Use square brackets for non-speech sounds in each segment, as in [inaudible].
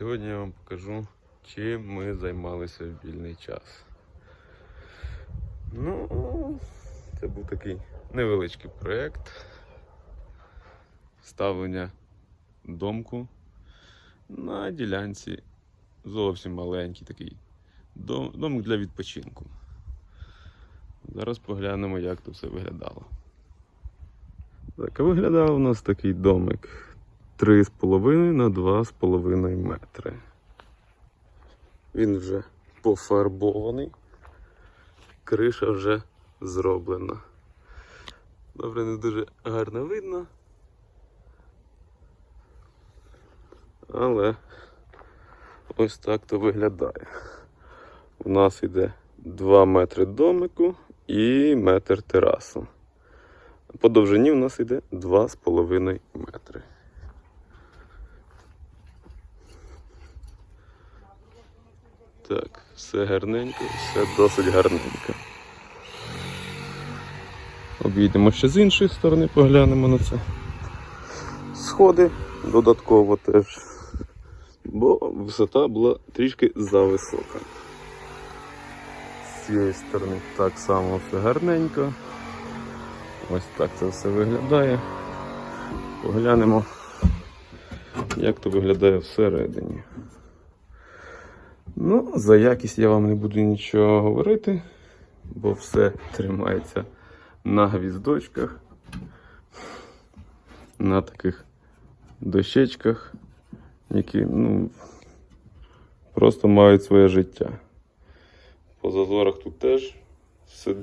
Сьогодні я вам покажу, чим ми займалися в вільний час. Ну, це був такий невеличкий проєкт ставлення домку на ділянці зовсім маленький такий дом, домик для відпочинку. Зараз поглянемо, як це все виглядало. Так, виглядав у нас такий домик 3,5 на 2,5 метри. Він вже пофарбований, криша вже зроблена. Добре, не дуже гарно видно. Але ось так то виглядає. У нас йде 2 метри домику і метр терасу. По довжині у нас йде 2,5 метри. Так, все гарненько, все досить гарненько. Обійдемо ще з іншої сторони, поглянемо на це. Сходи додатково теж. Бо висота була трішки зависока. З цієї сторони так само все гарненько. Ось так це все виглядає. Поглянемо, як то виглядає всередині. Ну, за якість я вам не буду нічого говорити, бо все тримається на гвіздочках, на таких дощечках, які ну, просто мають своє життя. По зазорах тут теж все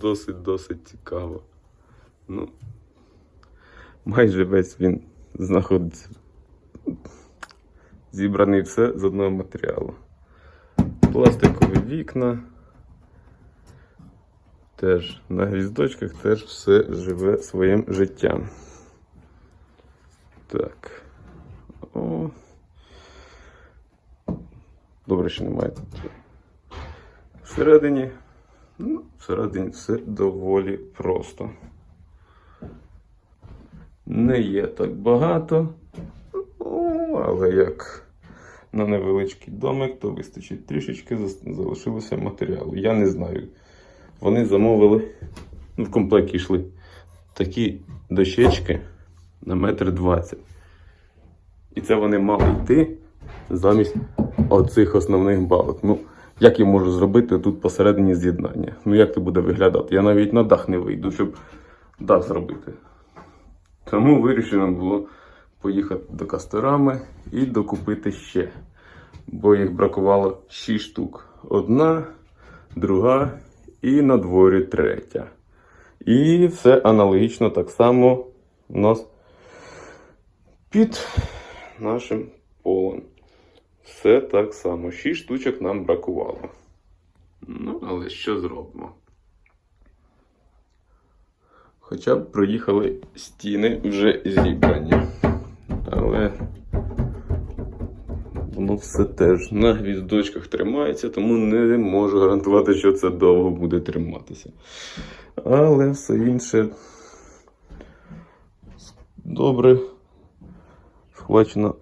досить-досить цікаво. Ну, майже весь він знаходиться. Зібраний все з одного матеріалу. Пластикові вікна. Теж на гвіздочках теж все живе своїм життям. Так. О. Добре, що немає тут. Всередині. Ну, всередині все доволі просто. Не є так багато. Ну, але як на невеличкий домик, то вистачить трішечки, залишилося матеріалу. Я не знаю. Вони замовили, ну, в комплекті йшли такі дощечки на метр двадцять. І це вони мали йти замість оцих основних балок. Ну, як я можу зробити тут посередині з'єднання? Ну як це буде виглядати? Я навіть на дах не вийду, щоб дах зробити. Тому вирішено було поїхати до Касторами і докупити ще. Бо їх бракувало 6 штук. Одна, друга і на дворі третя. І все аналогічно так само у нас під нашим полем. Все так само. 6 штучок нам бракувало. Ну, але що зробимо? Хоча б проїхали стіни вже зібрані. Але воно все теж на гвіздочках тримається, тому не можу гарантувати, що це довго буде триматися. Але все інше добре схвачено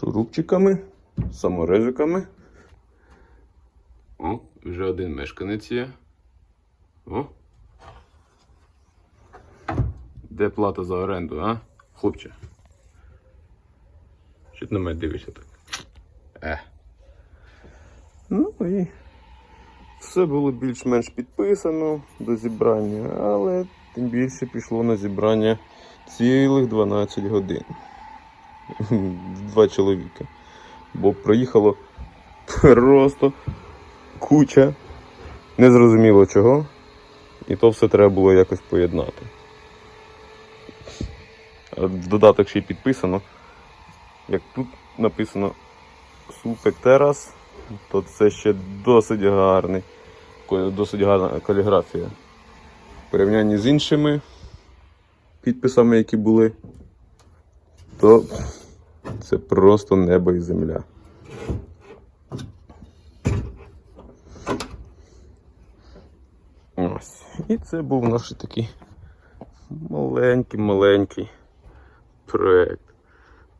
шурупчиками, саморезиками. О, вже один мешканець є. О. Де плата за оренду, а? Хлопче. Що ти на мене дивишся так? Е. Ну і все було більш-менш підписано до зібрання, але тим більше пішло на зібрання цілих 12 годин. [laughs] Два чоловіка. Бо проїхало просто куча незрозуміло чого. І то все треба було якось поєднати. В додаток ще й підписано. Як тут написано Супек Терас, то це ще досить гарний, досить гарна каліграфія. В порівнянні з іншими підписами, які були, то це просто небо і земля. Ось. І це був наш такий маленький-маленький проект.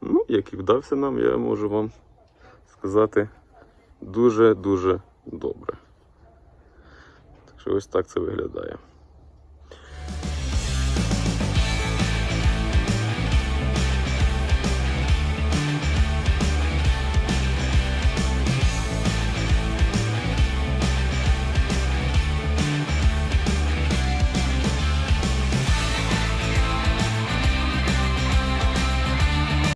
Ну, як і вдався нам, я можу вам сказати дуже-дуже добре. Так що ось так це виглядає.